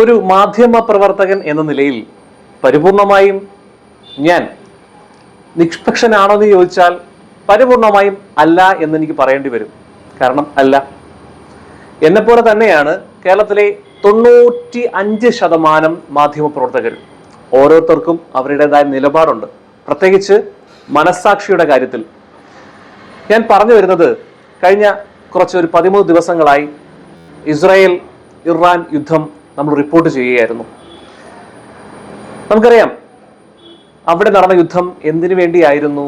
ഒരു മാധ്യമ പ്രവർത്തകൻ എന്ന നിലയിൽ പരിപൂർണമായും ഞാൻ നിഷ്പക്ഷനാണോ എന്ന് ചോദിച്ചാൽ പരിപൂർണമായും അല്ല എന്ന് എനിക്ക് പറയേണ്ടി വരും. കാരണം അല്ല. എന്നെപ്പോലെ തന്നെയാണ് കേരളത്തിലെ തൊണ്ണൂറ്റി അഞ്ച് ശതമാനം മാധ്യമ പ്രവർത്തകർ ഓരോരുത്തർക്കും അവരുടേതായ നിലപാടുണ്ട്. പ്രത്യേകിച്ച് മനസ്സാക്ഷിയുടെ കാര്യത്തിൽ. ഞാൻ പറഞ്ഞു വരുന്നത് കഴിഞ്ഞ കുറച്ച് ഒരു പതിമൂന്ന് ദിവസങ്ങളായി ഇസ്രായേൽ ഇറാൻ യുദ്ധം നമ്മൾ റിപ്പോർട്ട് ചെയ്യുകയായിരുന്നു. നമുക്കറിയാം അവിടെ നടന്ന യുദ്ധം എന്തിനു വേണ്ടിയായിരുന്നു?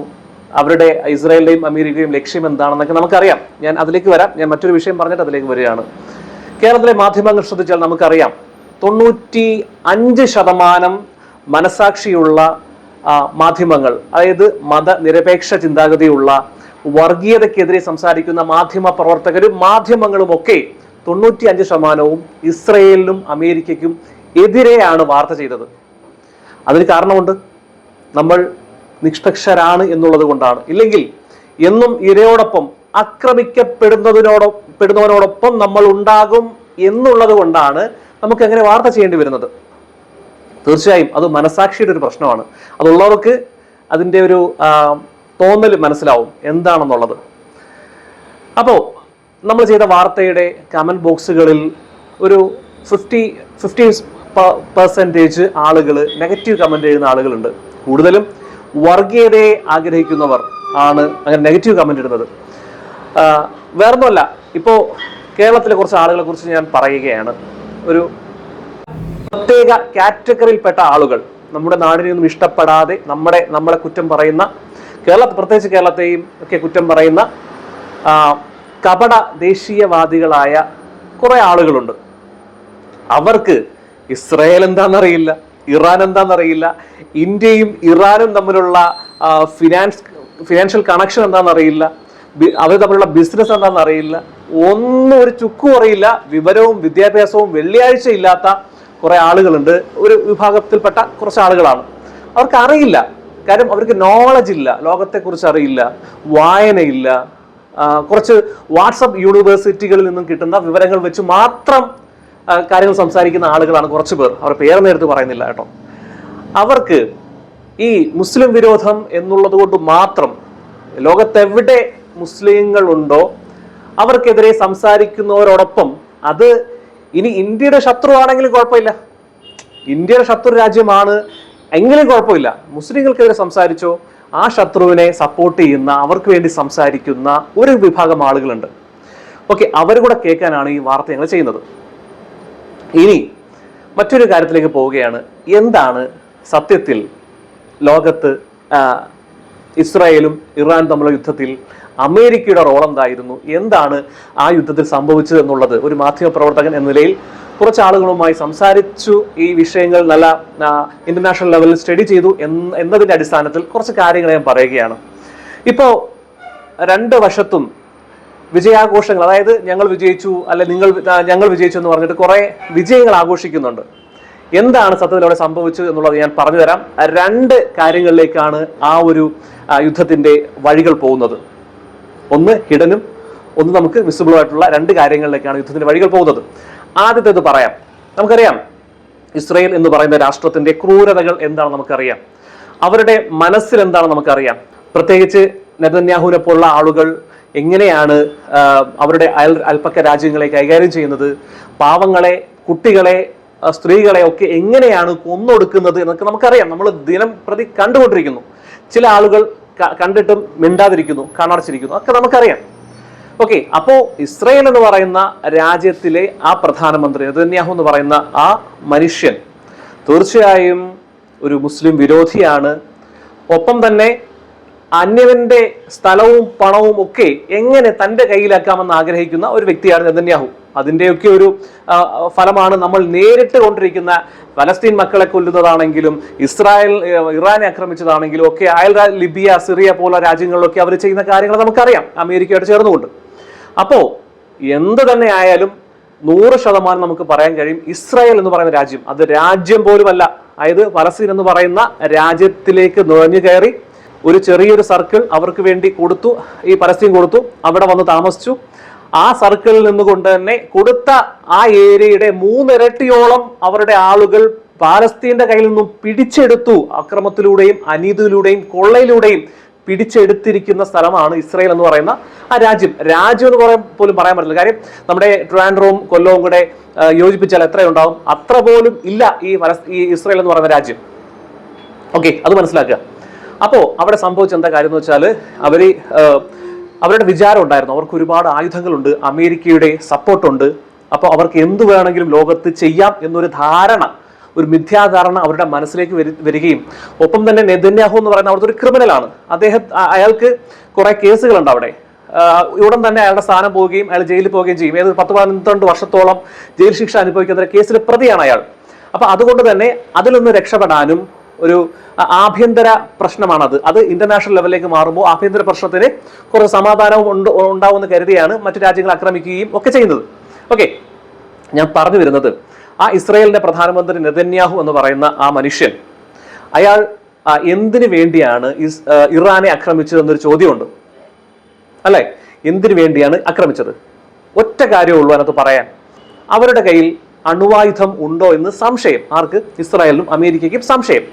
അവരുടെ ഇസ്രായേലിന്റെയും അമേരിക്കയും ലക്ഷ്യം എന്താണെന്നൊക്കെ നമുക്കറിയാം. ഞാൻ അതിലേക്ക് വരാം. ഞാൻ മറ്റൊരു വിഷയം പറഞ്ഞിട്ട് അതിലേക്ക് വരികയാണ്. കേരളത്തിലെ മാധ്യമങ്ങൾ ശ്രദ്ധിച്ചാൽ നമുക്കറിയാം തൊണ്ണൂറ്റി അഞ്ച് ശതമാനം മനസാക്ഷിയുള്ള മാധ്യമങ്ങൾ അതായത് മതനിരപേക്ഷ ചിന്താഗതിയുള്ള വർഗീയതക്കെതിരെ സംസാരിക്കുന്ന മാധ്യമ പ്രവർത്തകരും മാധ്യമങ്ങളും ഒക്കെ തൊണ്ണൂറ്റി അഞ്ച് ശതമാനവും ഇസ്രയേലിനും അമേരിക്കയ്ക്കും എതിരെയാണ് വാർത്ത ചെയ്തത്. അതിന് കാരണമുണ്ട്. നമ്മൾ നിഷ്പക്ഷരാണ് എന്നുള്ളത് കൊണ്ടാണ്. ഇല്ലെങ്കിൽ എന്നും ഇരയോടൊപ്പം ആക്രമിക്കപ്പെടുന്നതിനോടൊ പെടുന്നവരോടൊപ്പം നമ്മൾ ഉണ്ടാകും എന്നുള്ളത് കൊണ്ടാണ് നമുക്ക് അങ്ങനെ വാർത്ത ചെയ്യേണ്ടി വരുന്നത്. തീർച്ചയായും അത് മനസാക്ഷിയുടെ ഒരു പ്രശ്നമാണ്. അതുള്ളവർക്ക് അതിന്റെ ഒരു തോന്നൽ മനസ്സിലാവും എന്താണെന്നുള്ളത്. അപ്പോൾ നമ്മൾ ചെയ്ത വാർത്തയുടെ കമന്റ് ബോക്സുകളിൽ ഒരു ഫിഫ്റ്റി ഫിഫ്റ്റി പെർസെന്റേജ് ആളുകൾ നെഗറ്റീവ് കമന്റ് എഴുതുന്ന ആളുകളുണ്ട്. കൂടുതലും വർഗീയതയെ ആഗ്രഹിക്കുന്നവർ ആണ് അങ്ങനെ നെഗറ്റീവ് കമന്റ് ഇടുന്നത്. വേറൊന്നുമല്ല ഇപ്പോൾ കേരളത്തിലെ കുറച്ച് ആളുകളെ കുറിച്ച് ഞാൻ പറയുകയാണ്. ഒരു പ്രത്യേക കാറ്റഗറിയിൽപ്പെട്ട ആളുകൾ നമ്മുടെ നാടിനെയൊന്നും ഇഷ്ടപ്പെടാതെ നമ്മുടെ നമ്മളെ കുറ്റം പറയുന്ന കേരള പ്രത്യേകിച്ച് കേരളത്തെയും ഒക്കെ കുറ്റം പറയുന്ന കപട ദേശീയവാദികളായ കുറെ ആളുകളുണ്ട്. അവർക്ക് ഇസ്രയേൽ എന്താണെന്നറിയില്ല ഇറാൻ എന്താണെന്നറിയില്ല ഇന്ത്യയും ഇറാനും തമ്മിലുള്ള ഫിനാൻസ് ഫിനാൻഷ്യൽ കണക്ഷൻ എന്താണെന്നറിയില്ല അവർ തമ്മിലുള്ള ബിസിനസ് എന്താണെന്ന് അറിയില്ല ഒന്നും ഒരു ചുക്കും അറിയില്ല വിവരവും വിദ്യാഭ്യാസവും വെള്ളിയാഴ്ച ഇല്ലാത്ത കുറെ ആളുകളുണ്ട്. ഒരു വിഭാഗത്തിൽപ്പെട്ട കുറച്ച് ആളുകളാണ്. അവർക്ക് അറിയില്ല കാര്യം അവർക്ക് നോളജ് ഇല്ല. ലോകത്തെക്കുറിച്ച് അറിയില്ല. വായനയില്ല. കുറച്ച് വാട്സപ്പ് യൂണിവേഴ്സിറ്റികളിൽ നിന്നും കിട്ടുന്ന വിവരങ്ങൾ വെച്ച് മാത്രം കാര്യങ്ങൾ സംസാരിക്കുന്ന ആളുകളാണ് കുറച്ച് പേർ. അവർ പേര് എടുത്ത് പറയുന്നില്ല കേട്ടോ. അവർക്ക് ഈ മുസ്ലിം വിരോധം എന്നുള്ളത് കൊണ്ട് മാത്രം ലോകത്തെവിടെ മുസ്ലിങ്ങൾ ഉണ്ടോ അവർക്കെതിരെ സംസാരിക്കുന്നവരോടൊപ്പം അത് ഇനി ഇന്ത്യയുടെ ശത്രു ആണെങ്കിലും കുഴപ്പമില്ല. ഇന്ത്യയുടെ ശത്രു രാജ്യമാണ് എങ്കിലും കുഴപ്പമില്ല. മുസ്ലിങ്ങൾക്കെതിരെ സംസാരിച്ചോ ആ ശത്രുവിനെ സപ്പോർട്ട് ചെയ്യുന്ന അവർക്ക് വേണ്ടി സംസാരിക്കുന്ന ഒരു വിഭാഗം ആളുകളുണ്ട്. ഓക്കെ അവർ കൂടെ കേൾക്കാനാണ് ഈ വാർത്ത ഞങ്ങൾ ചെയ്യുന്നത്. ഇനി മറ്റൊരു കാര്യത്തിലേക്ക് പോവുകയാണ്. എന്താണ് സത്യത്തിൽ ലോകത്ത് ഇസ്രായേലും ഇറാൻ തമ്മിലുള്ള യുദ്ധത്തിൽ അമേരിക്കയുടെ റോൾ എന്തായിരുന്നു? എന്താണ് ആ യുദ്ധത്തിൽ സംഭവിച്ചത് എന്നുള്ളത്? ഒരു മാധ്യമ പ്രവർത്തകൻ എന്ന നിലയിൽ കുറച്ച് ആളുകളുമായി സംസാരിച്ചു. ഈ വിഷയങ്ങൾ നല്ല ഇന്റർനാഷണൽ ലെവലിൽ സ്റ്റഡി ചെയ്തു എന്ന് എന്നതിന്റെ അടിസ്ഥാനത്തിൽ കുറച്ച് കാര്യങ്ങൾ ഞാൻ പറയുകയാണ്. ഇപ്പോ രണ്ട് വശത്തും വിജയാഘോഷങ്ങൾ അതായത് ഞങ്ങൾ വിജയിച്ചു അല്ലെ നിങ്ങൾ ഞങ്ങൾ വിജയിച്ചു എന്ന് പറഞ്ഞിട്ട് കുറെ വിജയങ്ങൾ ആഘോഷിക്കുന്നുണ്ട്. എന്താണ് സത്യത്തിൽ അവിടെ സംഭവിച്ചത് എന്നുള്ളത് ഞാൻ പറഞ്ഞു തരാം. രണ്ട് കാര്യങ്ങളിലേക്കാണ് ആ ഒരു യുദ്ധത്തിന്റെ വഴികൾ പോകുന്നത്. ഒന്ന് ഹിഡനും ഒന്ന് നമുക്ക് വിസിബിൾ ആയിട്ടുള്ള രണ്ട് കാര്യങ്ങളിലേക്കാണ് യുദ്ധത്തിന്റെ വഴികൾ പോകുന്നത്. ആദ്യത്തേത് പറയാം. നമുക്കറിയാം ഇസ്രയേൽ എന്ന് പറയുന്ന രാഷ്ട്രത്തിന്റെ ക്രൂരതകൾ എന്താണ് നമുക്കറിയാം. അവരുടെ മനസ്സിൽ എന്താണ് നമുക്കറിയാം. പ്രത്യേകിച്ച് നെതന്യാഹുവിനെ പോലുള്ള ആളുകൾ എങ്ങനെയാണ് അവരുടെ അയൽ അൽപ്പക്ക രാജ്യങ്ങളെ കൈകാര്യം ചെയ്യുന്നത്? പാവങ്ങളെ കുട്ടികളെ സ്ത്രീകളെ ഒക്കെ എങ്ങനെയാണ് കൊന്നൊടുക്കുന്നത് എന്നൊക്കെ നമുക്കറിയാം. നമ്മൾ ദിനം പ്രതി കണ്ടുകൊണ്ടിരിക്കുന്നു. ചില ആളുകൾ കണ്ടിട്ടും മിണ്ടാതിരിക്കുന്നു കണർച്ചിരിക്കുന്നു ഒക്കെ നമുക്കറിയാം. ഓക്കെ അപ്പോ ഇസ്രയേൽ എന്ന് പറയുന്ന രാജ്യത്തിലെ ആ പ്രധാനമന്ത്രി നെതന്യാഹു എന്ന് പറയുന്ന ആ മനുഷ്യൻ തീർച്ചയായും ഒരു മുസ്ലിം വിരോധിയാണ്. ഒപ്പം തന്നെ അന്യവന്റെ സ്ഥലവും പണവും ഒക്കെ എങ്ങനെ തന്റെ കയ്യിലാക്കാമെന്ന് ആഗ്രഹിക്കുന്ന ഒരു വ്യക്തിയാണ് നെതന്യാഹു. അതിന്റെയൊക്കെ ഒരു ഫലമാണ് നമ്മൾ നേരിട്ട് കൊണ്ടിരിക്കുന്ന ഫലസ്തീൻ മക്കളെ കൊല്ലുന്നതാണെങ്കിലും ഇസ്രായേൽ ഇറാനെ ആക്രമിച്ചതാണെങ്കിലും ഒക്കെ അയൽ ലിബിയ സിറിയ പോലുള്ള രാജ്യങ്ങളിലൊക്കെ അവർ ചെയ്യുന്ന കാര്യങ്ങൾ നമുക്കറിയാം. അമേരിക്കയോട് ചേർന്നുകൊണ്ട്. അപ്പോൾ എന്ത് തന്നെ ആയാലും നൂറ് ശതമാനം നമുക്ക് പറയാൻ കഴിയും ഇസ്രായേൽ എന്ന് പറയുന്ന രാജ്യം. അത് രാജ്യം പോലുമല്ല. അതായത് ഫലസ്തീൻ എന്ന് പറയുന്ന രാജ്യത്തിലേക്ക് നുഴഞ്ഞു കയറി ഒരു ചെറിയൊരു സർക്കിൾ അവർക്ക് വേണ്ടി കൊടുത്തു ഈ പരസ്യം കൊടുത്തു അവിടെ വന്ന് താമസിച്ചു. ആ സർക്കിളിൽ നിന്നുകൊണ്ട് തന്നെ കൊടുത്ത ആ ഏരിയയുടെ മൂന്നിരട്ടിയോളം അവരുടെ ആളുകൾ പാലസ്തീന്റെ കയ്യിൽ നിന്നും പിടിച്ചെടുത്തു. അക്രമത്തിലൂടെയും അനീതിയിലൂടെയും കൊള്ളയിലൂടെയും പിടിച്ചെടുത്തിരിക്കുന്ന സ്ഥലമാണ് ഇസ്രയേൽ എന്ന് പറയുന്ന ആ രാജ്യം. രാജ്യം എന്ന് പറയാൻ പോലും പറയാൻ പറ്റില്ല. കാര്യം നമ്മുടെ ട്രാൻഡ്രോം കൊല്ലവും കൂടെ യോജിപ്പിച്ചാൽ എത്രയുണ്ടാവും അത്ര പോലും ഇല്ല ഈ ഈ ഇസ്രായേൽ എന്ന് പറയുന്ന രാജ്യം. ഓക്കെ അത് മനസ്സിലാക്കുക. അപ്പോൾ അവിടെ സംഭവിച്ച എന്താ കാര്യം എന്ന് വെച്ചാൽ അവർ അവരുടെ വിചാരം ഉണ്ടായിരുന്നു. അവർക്ക് ഒരുപാട് ആയുധങ്ങളുണ്ട് അമേരിക്കയുടെ സപ്പോർട്ടുണ്ട്. അപ്പോൾ അവർക്ക് എന്ത് വേണമെങ്കിലും ലോകത്ത് ചെയ്യാം എന്നൊരു ധാരണ ഒരു മിഥ്യാധാരണ അവരുടെ മനസ്സിലേക്ക് വരികയും ഒപ്പം തന്നെ നെതന്യാഹു എന്ന് പറയുന്ന അവിടുത്തെ ഒരു ക്രിമിനലാണ്. അദ്ദേഹം അയാൾക്ക് കുറെ കേസുകളുണ്ട് അവിടെ. ഉടൻ തന്നെ അയാളുടെ സ്ഥാനം പോവുകയും അയാൾ ജയിലിൽ പോവുകയും ചെയ്യും. ഏത് പത്ത് പന്ത്രണ്ട് വർഷത്തോളം ജയിൽ ശിക്ഷ അനുഭവിക്കുന്ന കേസിൽ പ്രതിയാണ് അയാൾ. അപ്പൊ അതുകൊണ്ട് തന്നെ അതിൽ നിന്ന് രക്ഷപ്പെടാനും ഒരു ആഭ്യന്തര പ്രശ്നമാണത്. അത് ഇന്റർനാഷണൽ ലെവലിലേക്ക് മാറുമ്പോൾ ആഭ്യന്തര പ്രശ്നത്തിന് കുറച്ച് സമാധാനവും ഉണ്ട് ഉണ്ടാവുമെന്ന് കരുതിയാണ് മറ്റു രാജ്യങ്ങൾ ആക്രമിക്കുകയും ഒക്കെ ചെയ്യുന്നത്. ഓക്കെ ഞാൻ പറഞ്ഞു വരുന്നത് ആ ഇസ്രായേലിന്റെ പ്രധാനമന്ത്രി നെതന്യാഹു എന്ന് പറയുന്ന ആ മനുഷ്യൻ അയാൾ എന്തിനു വേണ്ടിയാണ് ഇറാനെ ആക്രമിച്ചത് എന്നൊരു ചോദ്യമുണ്ട്. അല്ലേ? എന്തിനു വേണ്ടിയാണ് ആക്രമിച്ചത്? ഒറ്റ കാര്യമേ ഉള്ളൂ അതിനകത്ത് പറയാൻ. അവരുടെ കയ്യിൽ അണുവായുധം ഉണ്ടോ എന്ന് സംശയം. ആർക്ക്? ഇസ്രായേലിനും അമേരിക്കയ്ക്കും സംശയം.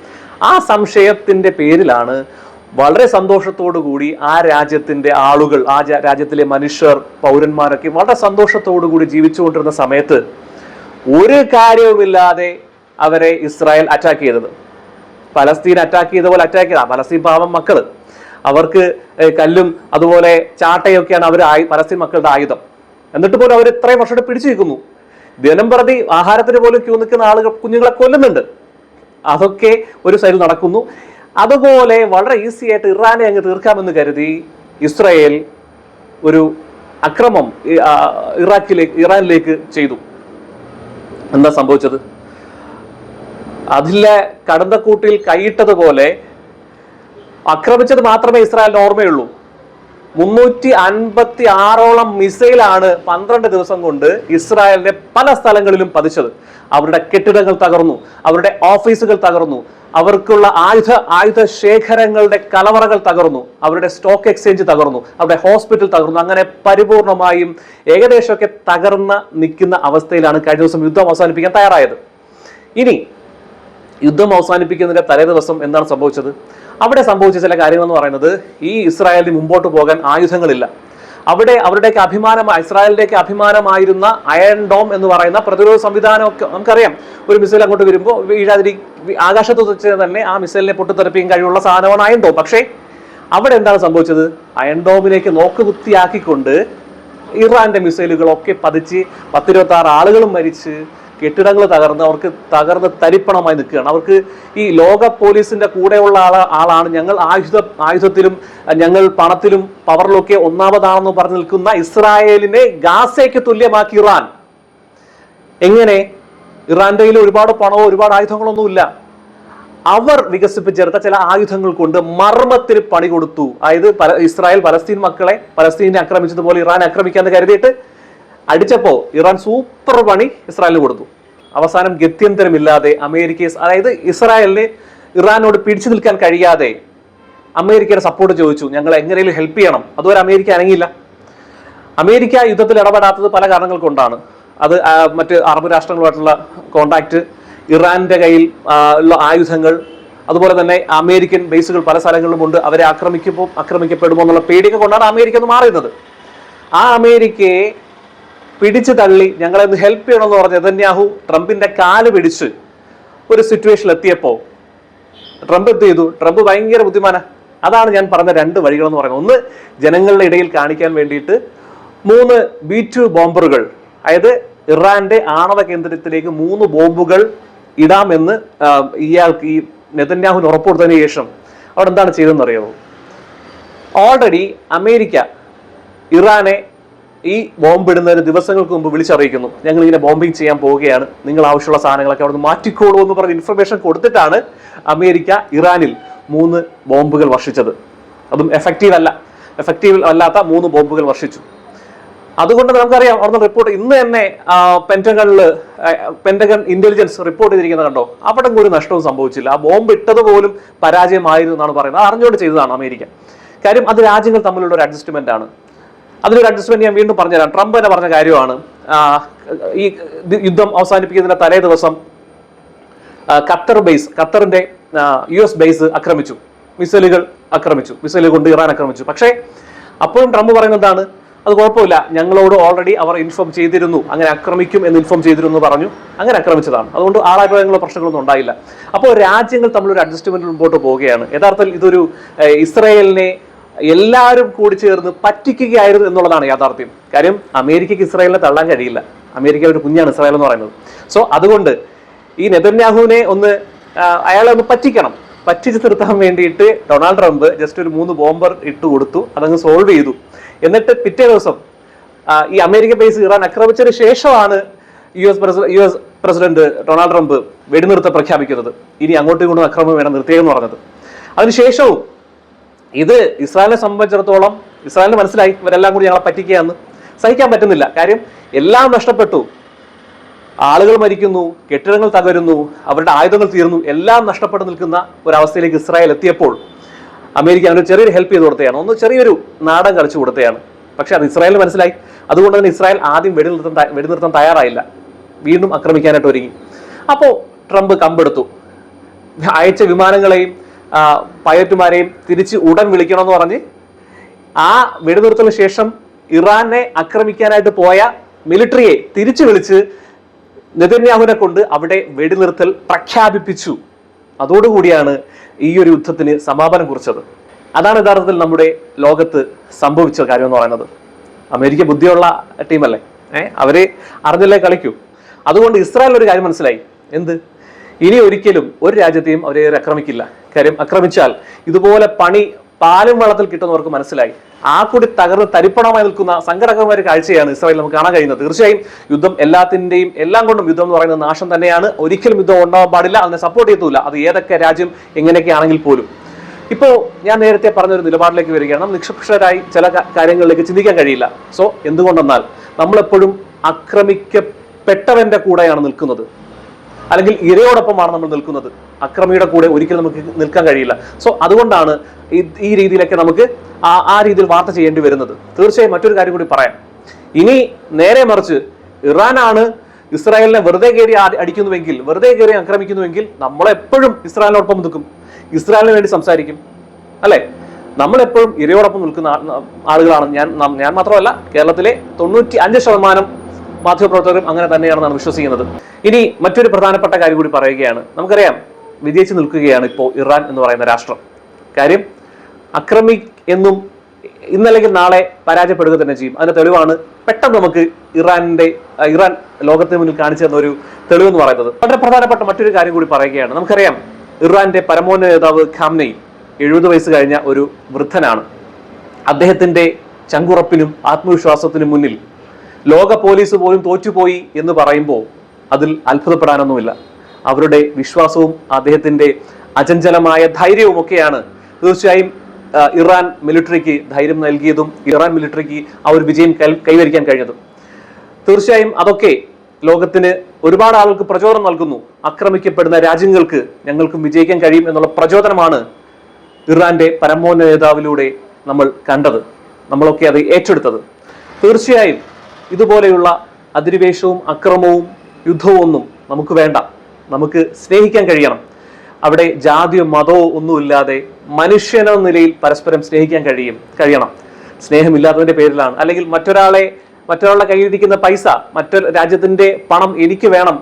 ആ സംശയത്തിന്റെ പേരിലാണ് വളരെ സന്തോഷത്തോടു കൂടി ആ രാജ്യത്തിന്റെ ആളുകൾ ആ രാജ്യത്തിലെ മനുഷ്യർ പൗരന്മാരൊക്കെ വളരെ സന്തോഷത്തോടു കൂടി ജീവിച്ചുകൊണ്ടിരുന്ന സമയത്ത് ഒരു കാര്യവുമില്ലാതെ അവരെ ഇസ്രായേൽ അറ്റാക്ക് ചെയ്തത്. പലസ്തീൻ അറ്റാക്ക് ചെയ്ത പോലെ അറ്റാക്ക് ചെയ്ത പലസ്തീൻ പാവം മക്കൾ അവർക്ക് കല്ലും അതുപോലെ ചാട്ടയൊക്കെയാണ് അവർ പലസ്തീൻ മക്കളുടെ ആയുധം. എന്നിട്ട് പോലും അവർ ഇത്രയും വർഷത്തെ പിടിച്ചു നിൽക്കുന്നു. ദിനം പ്രതി ആഹാരത്തിന് പോലും ക്യൂ നിൽക്കുന്ന ആളുകൾ കുഞ്ഞുങ്ങളെ കൊല്ലുന്നുണ്ട്. അതൊക്കെ ഒരു സൈഡിൽ നടക്കുന്നു. അതുപോലെ വളരെ ഈസി ആയിട്ട് ഇറാനെ അങ്ങ് തീർക്കാമെന്ന് കരുതി ഇസ്രായേൽ ഒരു അക്രമം ഇറാഖിലേക്ക് ഇറാനിലേക്ക് ചെയ്തു. എന്താ സംഭവിച്ചത്? അതിലെ കടന്തക്കൂട്ടിൽ കൈയിട്ടതുപോലെ ആക്രമിച്ചത് മാത്രമേ ഇസ്രായേലിന് ഓർമ്മയുള്ളൂ. മുന്നൂറ്റി അൻപത്തി ആറോളം മിസൈലാണ് പന്ത്രണ്ട് ദിവസം കൊണ്ട് ഇസ്രായേലിന്റെ പല സ്ഥലങ്ങളിലും പതിച്ചത്. അവരുടെ കെട്ടിടങ്ങൾ തകർന്നു അവരുടെ ഓഫീസുകൾ തകർന്നു അവർക്കുള്ള ആയുധ ആയുധ ശേഖരങ്ങളുടെ കലവറകൾ തകർന്നു അവരുടെ സ്റ്റോക്ക് എക്സ്ചേഞ്ച് തകർന്നു അവരുടെ ഹോസ്പിറ്റൽ തകർന്നു. അങ്ങനെ പരിപൂർണമായും ഏകദേശമൊക്കെ തകർന്ന നിൽക്കുന്ന അവസ്ഥയിലാണ് കഴിഞ്ഞ ദിവസം യുദ്ധം അവസാനിപ്പിക്കാൻ തയ്യാറായത്. ഇനി യുദ്ധം അവസാനിപ്പിക്കുന്നതിന്റെ തലേ ദിവസം എന്താണ് സംഭവിച്ചത്? അവിടെ സംഭവിച്ച ചില കാര്യങ്ങൾ എന്ന് പറയുന്നത് ഈ ഇസ്രായേലിന് മുമ്പോട്ട് പോകാൻ ആയുധങ്ങളില്ല. അവിടെ അവരുടെയൊക്കെ അഭിമാനം ഇസ്രായേലിന്റെയൊക്കെ അഭിമാനമായിരുന്ന അയൺ ഡോം എന്ന് പറയുന്ന പ്രതിരോധ സംവിധാനമൊക്കെ നമുക്കറിയാം. ഒരു മിസൈൽ അങ്ങോട്ട് വരുമ്പോൾ വീഴാതിരി ആകാശത്ത് വെച്ച് തന്നെ ആ മിസൈലിനെ പൊട്ടിത്തെറിപ്പിക്കാൻ കഴിവുള്ള സാധനമാണ് അയൺ ഡോം. പക്ഷേ അവിടെ എന്താണ് സംഭവിച്ചത്? അയൺ ഡോമിലേക്ക് നോക്കുകുത്തിയാക്കിക്കൊണ്ട് ഇറാന്റെ മിസൈലുകളൊക്കെ പതിച്ച് പത്തിരുപത്തി ആറ് ആളുകളും മരിച്ച് കെട്ടിടങ്ങൾ തകർന്ന് അവർക്ക് തകർന്ന് തരിപ്പണമായി നിൽക്കുകയാണ്. അവർക്ക് ഈ ലോക പോലീസിന്റെ കൂടെയുള്ള ആള ആളാണ് ഞങ്ങൾ. ആയുധ ആയുധത്തിലും ഞങ്ങൾ പണത്തിലും പവറിലൊക്കെ ഒന്നാമതാണെന്ന് പറഞ്ഞു നിൽക്കുന്ന ഇസ്രായേലിനെ ഗാസയ്ക്ക് തുല്യമാക്കി ഇറാൻ. എങ്ങനെ? ഇറാന്റെ കയ്യിൽ ഒരുപാട് പണമോ ഒരുപാട് ആയുധങ്ങളൊന്നുമില്ല അവർ വികസിപ്പിച്ചെടുത്ത ചില ആയുധങ്ങൾ കൊണ്ട് മർമ്മത്തിന് പണി കൊടുത്തു. അതായത് ഇസ്രായേൽ പലസ്തീൻ മക്കളെ പലസ്തീനെ ആക്രമിച്ചതുപോലെ ഇറാൻ ആക്രമിക്കാന്ന് കരുതിയിട്ട് അടിച്ചപ്പോ ഇറാൻ സൂപ്പർ പണി ഇസ്രായേലിന് കൊടുത്തു. അവസാനം ഗത്യന്തരമില്ലാതെ അമേരിക്ക അതായത് ഇസ്രായേലിന് ഇറാനോട് പിടിച്ചു നിൽക്കാൻ കഴിയാതെ അമേരിക്കയുടെ സപ്പോർട്ട് ചോദിച്ചു ഞങ്ങൾ എങ്ങനെയും ഹെൽപ്പ് ചെയ്യണം. അതുവരെ അമേരിക്ക അനങ്ങിയില്ല. അമേരിക്ക യുദ്ധത്തിൽ ഇടപെടാത്തത് പല കാരണങ്ങൾ കൊണ്ടാണ്. അത് മറ്റ് അറബ് രാഷ്ട്രങ്ങളുമായിട്ടുള്ള കോണ്ടാക്ട് ഇറാന്റെ കയ്യിൽ ഉള്ള ആയുധങ്ങൾ അതുപോലെ തന്നെ അമേരിക്കൻ ബേസുകൾ പല സ്ഥലങ്ങളിലും ഉണ്ട്. അവരെ ആക്രമിക്കുമ്പോൾ ആക്രമിക്കപ്പെടുമോ എന്നുള്ള പേടിയൊക്കെ കൊണ്ടാണ് അമേരിക്ക ഒന്ന് മാറുന്നത് ആ അമേരിക്കയെ പിടിച്ചു തള്ളി. ഞങ്ങളെ ഒന്ന് ഹെൽപ്പ് ചെയ്യണമെന്ന് പറഞ്ഞ് നെതന്യാഹു ട്രംപിന്റെ കാൽ പിടിച്ച് ഒരു സിറ്റുവേഷനിൽ എത്തിയപ്പോൾ ട്രംപ് എന്ത് ചെയ്തു? ട്രംപ് ഭയങ്കര ബുദ്ധിമാന. അതാണ് ഞാൻ പറഞ്ഞ രണ്ട് വഴികൾ എന്ന് പറയുന്നത്. ഒന്ന് ജനങ്ങളുടെ ഇടയിൽ കാണിക്കാൻ വേണ്ടിയിട്ട്. മൂന്ന് ബി ടു ബോംബറുകൾ. അതായത് ഇറാന്റെ ആണവ കേന്ദ്രത്തിലേക്ക് മൂന്ന് ബോംബുകൾ ഇടാമെന്ന് ഇയാൾക്ക് ഈ നെതന്യാഹുവിന് ഉറപ്പ് കൊടുത്തതിന് ശേഷം അവിടെ എന്താണ് ചെയ്തതെന്ന് അറിയാമോ ഓൾറെഡി അമേരിക്ക ഇറാനെ ഈ ബോംബ് ഇടുന്നതിന് ദിവസങ്ങൾക്ക് മുമ്പ് വിളിച്ചറിയിക്കുന്നു. ഞങ്ങൾ ഇങ്ങനെ ബോംബിങ് ചെയ്യാൻ പോവുകയാണ്. നിങ്ങൾ ആവശ്യമുള്ള സാധനങ്ങളൊക്കെ അവിടെ നിന്ന് മാറ്റിക്കോളൂ എന്ന് പറഞ്ഞ് ഇൻഫർമേഷൻ കൊടുത്തിട്ടാണ് അമേരിക്ക ഇറാനിൽ മൂന്ന് ബോംബുകൾ വർഷിച്ചത്. അതും എഫക്റ്റീവ് അല്ല. എഫക്റ്റീവ് അല്ലാത്ത മൂന്ന് ബോംബുകൾ വർഷിച്ചു. അതുകൊണ്ട് നമുക്കറിയാം അവിടുന്ന് റിപ്പോർട്ട് ഇന്ന് തന്നെ പെന്റഗണിൽ പെന്റഗൺ ഇന്റലിജൻസ് റിപ്പോർട്ട് ചെയ്തിരിക്കുന്നത് കണ്ടോ? അവിടെ ഒരു നഷ്ടവും സംഭവിച്ചില്ല. ആ ബോംബ് ഇട്ടത് പോലും പരാജയമായിരുന്നു എന്നാണ് പറയുന്നത്. അറിഞ്ഞുകൊണ്ട് ചെയ്തതാണ് അമേരിക്ക. കാര്യം അത് രാജ്യങ്ങൾ തമ്മിലുള്ള ഒരു അഡ്ജസ്റ്റ്മെന്റ് ആണ്. അതിലൊരു അഡ്ജസ്റ്റ്മെന്റ് ഞാൻ വീണ്ടും പറഞ്ഞുതരാം. ട്രംപ് തന്നെ പറഞ്ഞ കാര്യമാണ് ഈ യുദ്ധം അവസാനിപ്പിക്കുന്നതിന്റെ തലേ ദിവസം ഖത്തർ ബേസ് ഖത്തറിന്റെ യു എസ് ബേസ് ആക്രമിച്ചു. മിസൈലുകൾ ആക്രമിച്ചു. മിസൈലുകൾ കൊണ്ട് ഇറാൻ ആക്രമിച്ചു. പക്ഷേ അപ്പോഴും ട്രംപ് പറയുന്നത് എന്താണ്? അത് കുഴപ്പമില്ല. ഞങ്ങളോട് ഓൾറെഡി അവർ ഇൻഫോം ചെയ്തിരുന്നു. അങ്ങനെ ആക്രമിക്കും എന്ന് ഇൻഫോം ചെയ്തിരുന്നു പറഞ്ഞു. അങ്ങനെ ആക്രമിച്ചതാണ്. അതുകൊണ്ട് ആളാഭിപ്രായങ്ങളോ പ്രശ്നങ്ങളൊന്നും ഉണ്ടായില്ല. അപ്പോൾ രാജ്യങ്ങൾ തമ്മിലൊരു അഡ്ജസ്റ്റ്മെന്റ് മുമ്പോട്ട് പോവുകയാണ്. യഥാർത്ഥത്തിൽ ഇതൊരു ഇസ്രായേലിനെ എല്ലാവരും കൂടി ചേർന്ന് പറ്റിക്കുകയായിരുന്നു എന്നുള്ളതാണ് യാഥാർത്ഥ്യം. കാര്യം അമേരിക്കയ്ക്ക് ഇസ്രായേലിനെ തള്ളാൻ കഴിയില്ല. അമേരിക്ക ഒരു കുഞ്ഞാണ് ഇസ്രായേൽ എന്ന് പറയുന്നത്. സോ അതുകൊണ്ട് ഈ നെതന്യാഹുവിനെ ഒന്ന് അയാളെ ഒന്ന് പറ്റിക്കണം. പറ്റിച്ചു നിർത്താൻ വേണ്ടിയിട്ട് ഡൊണാൾഡ് ട്രംപ് ജസ്റ്റ് ഒരു മൂന്ന് ബോംബർ ഇട്ട് കൊടുത്തു. അതങ്ങ് സോൾവ് ചെയ്തു. എന്നിട്ട് പിറ്റേ ദിവസം ഈ അമേരിക്ക ബേസ് ഇറാൻ ആക്രമിച്ചതിന് ശേഷമാണ് U S president U S president Donald Trump വെടിനിർത്തം പ്രഖ്യാപിക്കുന്നത്. ഇനി അങ്ങോട്ടും ഇങ്ങോട്ടും അക്രമം വേണം നിർത്തിയെന്ന് പറഞ്ഞത്. അതിനുശേഷവും ഇത് ഇസ്രായേലിനെ സംബന്ധിച്ചിടത്തോളം ഇസ്രായേലിന് മനസ്സിലായി ഇവരെല്ലാം കൂടി ഞങ്ങളെ പറ്റിക്കുകയെന്ന് സഹിക്കാൻ പറ്റുന്നില്ല. കാര്യം എല്ലാം നഷ്ടപ്പെട്ടു. ആളുകൾ മരിക്കുന്നു കെട്ടിടങ്ങൾ തകരുന്നു അവരുടെ ആയുധങ്ങൾ തീർന്നു എല്ലാം നഷ്ടപ്പെട്ടു നിൽക്കുന്ന ഒരവസ്ഥയിലേക്ക് ഇസ്രായേൽ എത്തിയപ്പോൾ അമേരിക്ക അവന് ചെറിയൊരു ഹെൽപ്പ് ചെയ്ത് കൊടുത്തതാണ്. ഒന്ന് ചെറിയൊരു നാടൻ കളിച്ചു കൊടുത്തതാണ്. പക്ഷെ അത് ഇസ്രായേലിന് മനസ്സിലായി. അതുകൊണ്ട് തന്നെ ഇസ്രായേൽ ആദ്യം വെടിനിർത്താൻ വെടിനിർത്താൻ തയ്യാറായില്ല. വീണ്ടും ആക്രമിക്കാനായിട്ട് ഒരുങ്ങി. അപ്പോൾ ട്രംപ് കമ്പെടുത്തു. അയച്ച വിമാനങ്ങളെയും പൈലറ്റുമാരെയും തിരിച്ച് ഉടൻ വിളിക്കണമെന്ന് പറഞ്ഞ് ആ വെടിനിർത്തലിന് ശേഷം ഇറാനെ ആക്രമിക്കാനായിട്ട് പോയ മിലിറ്ററിയെ തിരിച്ചു വിളിച്ച് നെതന്യാഹുവിനെ കൊണ്ട് അവിടെ വെടിനിർത്തൽ പ്രഖ്യാപിപ്പിച്ചു. അതോടുകൂടിയാണ് ഈ ഒരു യുദ്ധത്തിന് സമാപനം കുറിച്ചത്. അതാണ് യഥാർത്ഥത്തിൽ നമ്മുടെ ലോകത്ത് സംഭവിച്ച കാര്യം എന്ന് പറയുന്നത്. അമേരിക്ക ബുദ്ധിയുള്ള ടീമല്ലേ? ഏഹ് അവർ അറിഞ്ഞല്ലേ കളിക്കൂ. അതുകൊണ്ട് ഇസ്രായേൽ ഒരു കാര്യം മനസ്സിലായി. എന്ത്? ഇനി ഒരിക്കലും ഒരു രാജ്യത്തെയും അവരെ ആക്രമിക്കില്ല. കാര്യം ആക്രമിച്ചാൽ ഇതുപോലെ പണി പാലും വെള്ളത്തിൽ കിട്ടുന്നവർക്ക് മനസ്സിലായി. ആ കൂടി തകർന്ന് തരിപ്പണമായി നിൽക്കുന്ന സങ്കടകരമായ കാഴ്ചയാണ് ഇസ്രായേൽ നമുക്ക് കാണാൻ കഴിയുന്നത്. തീർച്ചയായും യുദ്ധം എല്ലാത്തിന്റെയും എല്ലാം കൊണ്ടും യുദ്ധം എന്ന് പറയുന്നത് നാശം തന്നെയാണ്. ഒരിക്കലും യുദ്ധം ഉണ്ടാവാൻ പാടില്ല അതിനെ സപ്പോർട്ട് ചെയ്യത്തില്ല അത് ഏതൊക്കെ രാജ്യം എങ്ങനെയൊക്കെ ആണെങ്കിൽ പോലും. ഇപ്പോ ഞാൻ നേരത്തെ പറഞ്ഞൊരു നിലപാടിലേക്ക് വരികയാണ്. നിഷ്പക്ഷരായി ചില കാര്യങ്ങളിലേക്ക് ചിന്തിക്കാൻ കഴിയില്ല. സോ എന്തുകൊണ്ടെന്നാൽ നമ്മളെപ്പോഴും ആക്രമിക്കപ്പെട്ടവന്റെ കൂടെയാണ് നിൽക്കുന്നത്. അല്ലെങ്കിൽ ഇരയോടൊപ്പമാണ് നമ്മൾ നിൽക്കുന്നത്. അക്രമിയുടെ കൂടെ ഒരിക്കലും നമുക്ക് നിൽക്കാൻ കഴിയില്ല. സോ അതുകൊണ്ടാണ് ഈ രീതിയിലൊക്കെ നമുക്ക് ആ ആ രീതിയിൽ വാർത്ത ചെയ്യേണ്ടി വരുന്നത്. തീർച്ചയായും മറ്റൊരു കാര്യം കൂടി പറയാം. ഇനി നേരെ മറിച്ച് ഇറാനാണ് ഇസ്രായേലിനെ വെറുതെ കയറി അടിക്കുന്നുവെങ്കിൽ വെറുതെ കയറി ആക്രമിക്കുന്നുവെങ്കിൽ നമ്മളെപ്പോഴും ഇസ്രായേലിനോടൊപ്പം നിൽക്കും. ഇസ്രായേലിന് വേണ്ടി സംസാരിക്കും. അല്ലേ? നമ്മളെപ്പോഴും ഇരയോടൊപ്പം നിൽക്കുന്ന ആളുകളാണ്. ഞാൻ ഞാൻ മാത്രമല്ല കേരളത്തിലെ തൊണ്ണൂറ്റി അഞ്ച് ശതമാനം മാധ്യമപ്രവർത്തകരും അങ്ങനെ തന്നെയാണെന്നാണ് വിശ്വസിക്കുന്നത്. ഇനി മറ്റൊരു പ്രധാനപ്പെട്ട കാര്യം കൂടി പറയുകയാണ്. നമുക്കറിയാം വിജയിച്ചു നിൽക്കുകയാണ് ഇപ്പോൾ ഇറാൻ എന്ന് പറയുന്ന രാഷ്ട്രം. കാര്യം അക്രമി എന്നും ഇന്നല്ലെങ്കിൽ നാളെ പരാജയപ്പെടുക തന്നെ ചെയ്യും. അതിന്റെ തെളിവാണ് പെട്ടെന്ന് നമുക്ക് ഇറാന്റെ ഇറാൻ ലോകത്തിന് മുന്നിൽ കാണിച്ചു തന്ന ഒരു തെളിവെന്ന് പറയുന്നത്. വളരെ പ്രധാനപ്പെട്ട മറ്റൊരു കാര്യം കൂടി പറയുകയാണ്. നമുക്കറിയാം ഇറാന്റെ പരമോന്നത നേതാവ് ഖാംനെയ് എഴുപത് വയസ്സ് കഴിഞ്ഞ ഒരു വൃദ്ധനാണ്. അദ്ദേഹത്തിന്റെ ചങ്കുറപ്പിനും ആത്മവിശ്വാസത്തിനും മുന്നിൽ ലോക പോലീസ് പോലും തോറ്റുപോയി എന്ന് പറയുമ്പോൾ അതിൽ അത്ഭുതപ്പെടാനൊന്നുമില്ല. അവരുടെ വിശ്വാസവും അദ്ദേഹത്തിന്റെ അചഞ്ചലമായ ധൈര്യവും ഒക്കെയാണ് തീർച്ചയായും ഇറാൻ മിലിറ്ററിക്ക് ധൈര്യം നൽകിയതും ഇറാൻ മിലിറ്ററിക്ക് ആ ഒരു വിജയം കൈവരിക്കാൻ കഴിഞ്ഞതും. തീർച്ചയായും അതൊക്കെ ലോകത്തിന് ഒരുപാട് ആളുകൾക്ക് പ്രചോദനം നൽകുന്നു. ആക്രമിക്കപ്പെടുന്ന രാജ്യങ്ങൾക്ക് ഞങ്ങൾക്കും വിജയിക്കാൻ കഴിയും എന്നുള്ള പ്രചോദനമാണ് ഇറാന്റെ പരമോന്നത നേതാവിലൂടെ നമ്മൾ കണ്ടത്. നമ്മളൊക്കെ അത് ഏറ്റെടുത്തത്. തീർച്ചയായും ഇതുപോലെയുള്ള അധിനിവേശവും അക്രമവും യുദ്ധവും ഒന്നും നമുക്ക് വേണ്ട. നമുക്ക് സ്നേഹിക്കാൻ കഴിയണം. അവിടെ ജാതിയോ മതമോ ഒന്നുമില്ലാതെ മനുഷ്യനെന്ന നിലയിൽ പരസ്പരം സ്നേഹിക്കാൻ കഴിയും കഴിയണം. സ്നേഹമില്ലാത്തതിന്റെ പേരിലാണ്. അല്ലെങ്കിൽ മറ്റൊരാളെ മറ്റൊരാളുടെ കയ്യിലിരിക്കുന്ന പൈസ മറ്റൊരു രാജ്യത്തിന്റെ പണം എനിക്ക് വേണം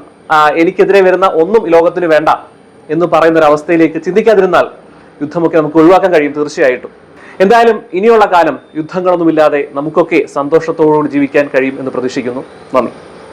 എനിക്കെതിരെ വരുന്ന ഒന്നും ലോകത്തിന് വേണ്ട എന്ന് പറയുന്ന ഒരു അവസ്ഥയിലേക്ക് ചിന്തിക്കാതിരുന്നാൽ യുദ്ധമൊക്കെ നമുക്ക് ഒഴിവാക്കാൻ കഴിയും തീർച്ചയായിട്ടും. എന്തായാലും ഇനിയുള്ള കാലം യുദ്ധങ്ങളൊന്നുമില്ലാതെ നമുക്കൊക്കെ സന്തോഷത്തോടുകൂടി ജീവിക്കാൻ കഴിയും എന്ന് പ്രതീക്ഷിക്കുന്നു. നന്ദി.